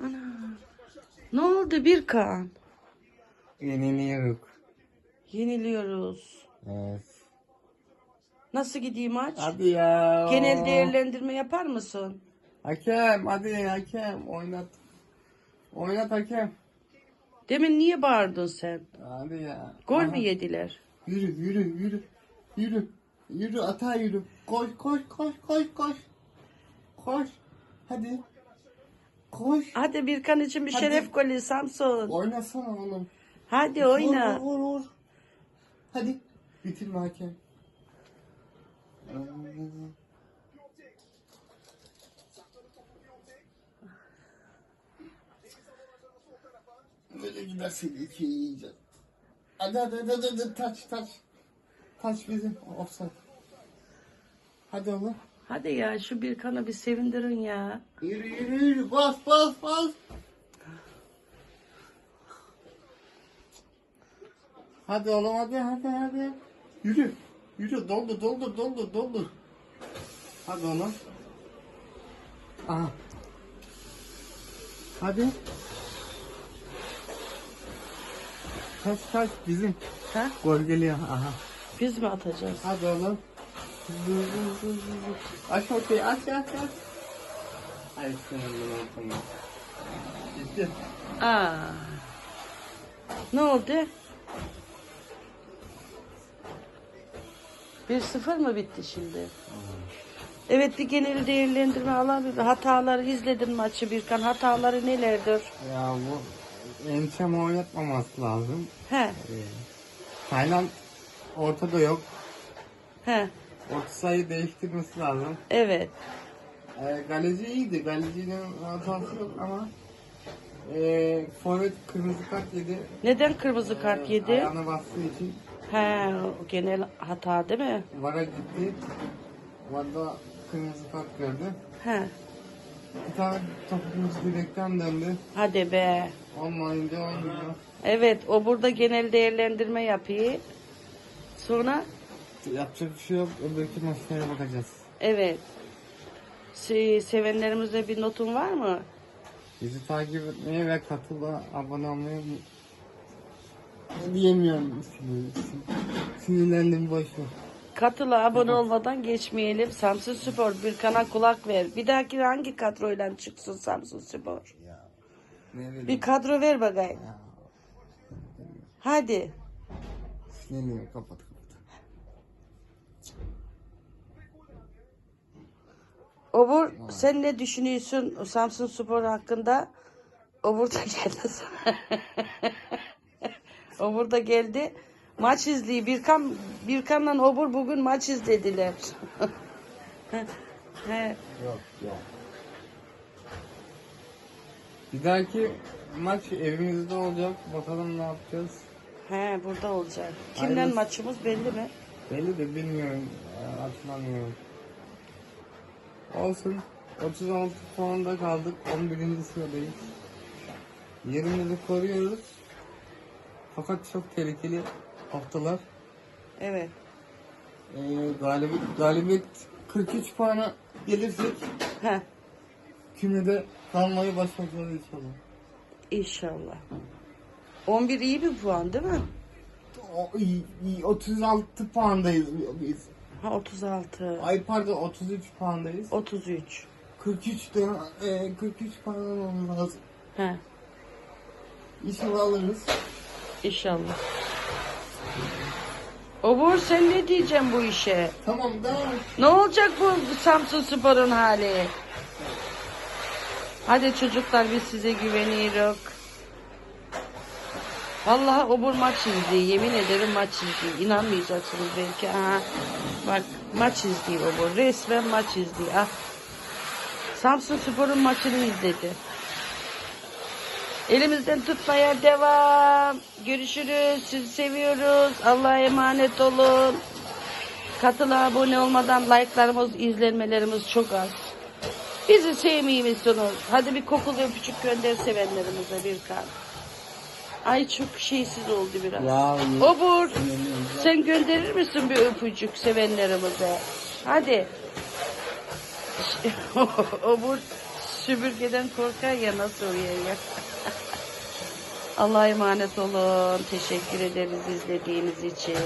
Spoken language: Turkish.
Ana. Ne oldu Birkan? Yeniliyoruz. Yeniliyoruz. Evet. Nasıl gideyim maç? Hadi ya. Genel değerlendirme yapar mısın? Hakem hadi hakem oynat. Oynat hakem. Demin niye bağırdın sen? Hadi ya. Gol Aha. mü yediler? Yürü yürü yürü. Yürü. Yürü ata yürü. Koş koş koş koş koş. Koş. Hadi. Koş. Hadi Birkan için bir Hadi. şeref golü Samsun. Oynasana oğlum. Hadi oyna. Vur vur vur. vur. Hadi. Bitirme hakem. Böyle gidersin iki yiyeceğiz. Hadi hadi hadi hadi, hadi taç taç. Taç bizim offside. Hadi oğlum. Hadi ya şu Birkan'ı bir sevindirin ya. Yürü yürü yürü bas bas bas. Hadi oğlum hadi hadi hadi. Yürü. Yürü doldur doldur doldur doldur. Hadi oğlum. Aha. Hadi. Kaç kaç bizim. Ha? Gol geliyor. Aha. Biz mi atacağız? Hadi oğlum. Aç ortayı aç aç aç. Ay bunu tamam. Gitti. Aa. Ne oldu? 1-0 mı bitti şimdi? Evet bir genel değerlendirme alabilir. Hataları izledin maçı Birkan. Hataları nelerdir? Ya bu Ençem oynatmaması lazım. He, Ee, Tayland ortada yok. he, Orta sayı değiştirmesi lazım. evet. Ee, galeci iyiydi. Galecinin hatası yok ama ee, Forvet kırmızı kart yedi. Neden kırmızı kart Ee, yedi? Ayağına bastığı için He, o genel hata değil mi? VAR'a gitti. VAR'da kırmızı kart gördü. He, Bir tane topumuz direkten döndü. hadi be. Olmayınca olmuyor. Evet, o burada genel değerlendirme yapıyor. Sonra Yapacak bir şey yok. Öbürki maçlara bakacağız. evet. Şey, sevenlerimize bir notun var mı? Bizi takip etmeye ve katıla abone olmayı diyemiyorum. Sinirlendim boş ver. Katıla abone olmadan geçmeyelim. Samsun Spor bir kana kulak ver. Bir dahaki hangi kadroyla çıksın Samsun Spor? Ne bileyim. Bir kadro ver bakayım. Ya, Hadi. Sinirleniyorum kapat kapat. Obur sen ne düşünüyorsun Samsun Spor hakkında? Obur da geldi. Obur da geldi. Maç izliyor. Birkan, Birkan'la Obur bugün maç izlediler. He, Yok yok. Bir dahaki maç evimizde olacak. Bakalım ne yapacağız. he, burada olacak. Kimden Hayırlısı. maçımız belli mi? Belli de bilmiyorum. Ee, Hatırlamıyorum. Olsun. 36 puanda kaldık. 11. sıradayız. Yerimizi koruyoruz. Fakat çok tehlikeli haftalar. Evet. Ee, galibiyet, galibiyet 43 puana gelirsek He, kümede kalmayı başaracağız inşallah. inşallah. 11 iyi bir puan değil mi? O, iyi, iyi, 36 puandayız biz. Ha 36. Ay pardon 33 puandayız. 33. 43 de e, 43 puan olmamız lazım. He, İnşallah alırız. inşallah. Obur sen ne diyeceksin bu işe? Tamam devam et. Ne olacak bu Samsun Spor'un hali? Hadi çocuklar biz size güveniyoruz. Vallahi obur maç izliyor. Yemin ederim maç izliyor. İnanmayacaksınız belki. Aha. Bak maç izliyor obur. Resmen maç izliyor. Ah. Samsun Spor'un maçını izledi. Elimizden tutmaya devam. Görüşürüz. Sizi seviyoruz. Allah'a emanet olun. Katıla abone olmadan like'larımız, izlenmelerimiz çok az. Bizi sevmiyor musunuz? Hadi bir kokulu öpücük gönder sevenlerimize bir kan. Ay çok şeysiz oldu biraz. Ya, Obur, sen gönderir misin bir öpücük sevenlerimize? Hadi. Obur Süpürgeden korkar ya nasıl uyuyor? Allah'a emanet olun. Teşekkür ederiz izlediğiniz için.